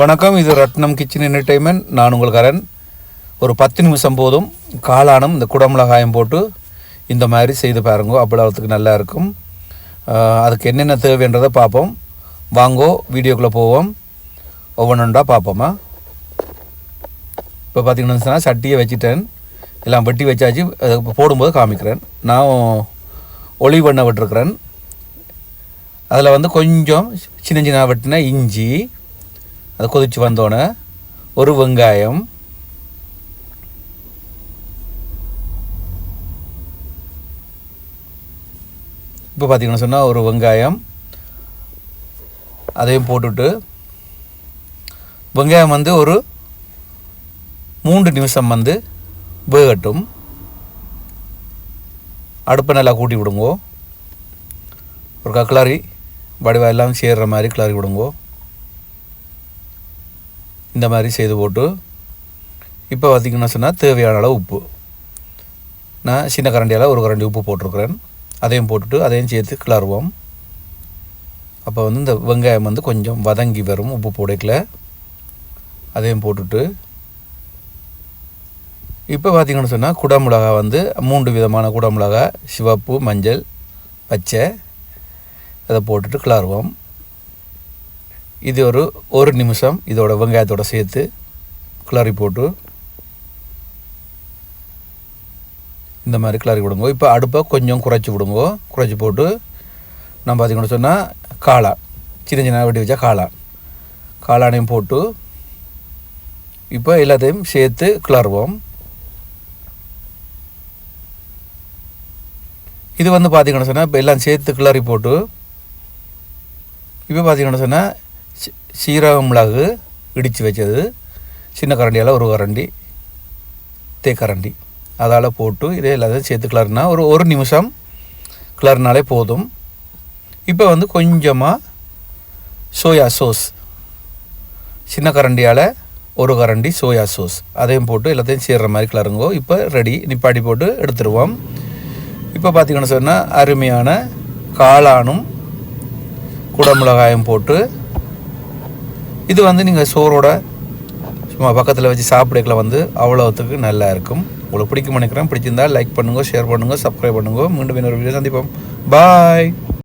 வணக்கம் இது ரத்னம் kitchen entertainment நான் உங்கள் கரன் ஒரு பத்து நிமிஷம் போதும் காளானும் இந்த குடமிளகாயம் போட்டு இந்த மாதிரி செய்து பாருங்க. அவ்வளோத்துக்கு நல்லா இருக்கும். அதுக்கு என்னென்ன தேவைன்றதை பார்ப்போம். வாங்கோ வீடியோக்குள்ளே போவோம். ஒவ்வொன்றா பார்ப்போமா? இப்போ பார்த்தீங்கன்னு சட்டியை வச்சுட்டேன். எல்லாம் வெட்டி வச்சாச்சு. அது போடும்போது காமிக்கிறேன். நான் ஒளி பண்ண விட்டுருக்குறேன். அதில் வந்து கொஞ்சம் சின்ன சின்ன வெட்டின இஞ்சி அது கொதிச்சு வந்தோடனே ஒரு வெங்காயம் இப்போ பார்த்தீங்கன்னா சொன்னால் ஒரு வெங்காயம் அதையும் போட்டுட்டு வெங்காயம் வந்து ஒரு மூன்று நிமிஷம் வந்து வேகட்டும். அடுப்பை நல்லா கூட்டி விடுங்கோ. ஒரு கிளறி வடிவா எல்லாம் சேர்கிற மாதிரி கிளறி விடுங்கோ. இந்த மாதிரி செய்து போட்டு இப்போ பார்த்திங்கன்னா சொன்னால் தேவையான அளவு உப்பு. நான் சின்ன கரண்டியால் ஒரு கரண்டி உப்பு போட்டிருக்கிறேன். அதையும் போட்டுட்டு அதையும் சேர்த்து கிளறுவோம். அப்போ வந்து இந்த வெங்காயம் வந்து கொஞ்சம் வதங்கி வரும் உப்பு போடைக்கில் அதையும் போட்டுட்டு இப்போ பார்த்திங்கன்னு சொன்னால் குடமிளகா வந்து மூன்று விதமான குடமிளகா சிவப்பு மஞ்சள் பச்சை அதை போட்டுட்டு கிளறுவோம். இது ஒரு ஒரு நிமிஷம் இதோட வெங்காயத்தோட சேர்த்து கிளறி போட்டு இந்த மாதிரி கிளறி விடுங்க. இப்போ அடுப்பை கொஞ்சம் குறைச்சி விடுங்க. குறைச்சி போட்டு நம்ம பார்த்திங்கன்னு சொன்னால் காளா சின்ன சின்ன வெட்டி வச்சா காளா காளானையும் போட்டு இப்போ எல்லாத்தையும் சேர்த்து கிளறுவோம். இது வந்து பார்த்திங்கன்னு சொன்னால் இப்போ எல்லாம் சேர்த்து கிளறி போட்டு இப்போ பார்த்திங்கன்னு சொன்னால் சீரக மிளகு இடித்து வச்சது. சின்ன கரண்டியால் ஒரு கரண்டி தேக்கரண்டி அதால் போட்டு இதே எல்லாத்தையும் சேர்த்து கிளறினா ஒரு ஒரு நிமிஷம் கிளறினாலே போதும். இப்போ வந்து கொஞ்சமாக சோயா சோஸ். சின்ன கரண்டியால் ஒரு கரண்டி சோயா சோஸ். அதையும் போட்டு எல்லாத்தையும் சேர்ற மாதிரி கிளறுங்கோ. இப்போ ரெடி நிப்பாட்டி போட்டு எடுத்துருவோம். இப்போ பார்த்திங்கன்னு சொன்னால் அருமையான காளானும் குடமிளகாயும் போட்டு இது வந்து நீங்கள் சோறோட சும்மா பக்கத்தில் வச்சு சாப்பிடக்கல வந்து அவ்வளோத்துக்கு நல்லா இருக்கும். உங்களுக்கு பிடிக்கும் நினைக்கிறேன். பிடிச்சிருந்தா லைக் பண்ணுங்கள் ஷேர் பண்ணுங்கள் சப்ஸ்கிரைப் பண்ணுங்கள் மீண்டும் இன்னொரு வீடியோ சந்திப்போம். பாய்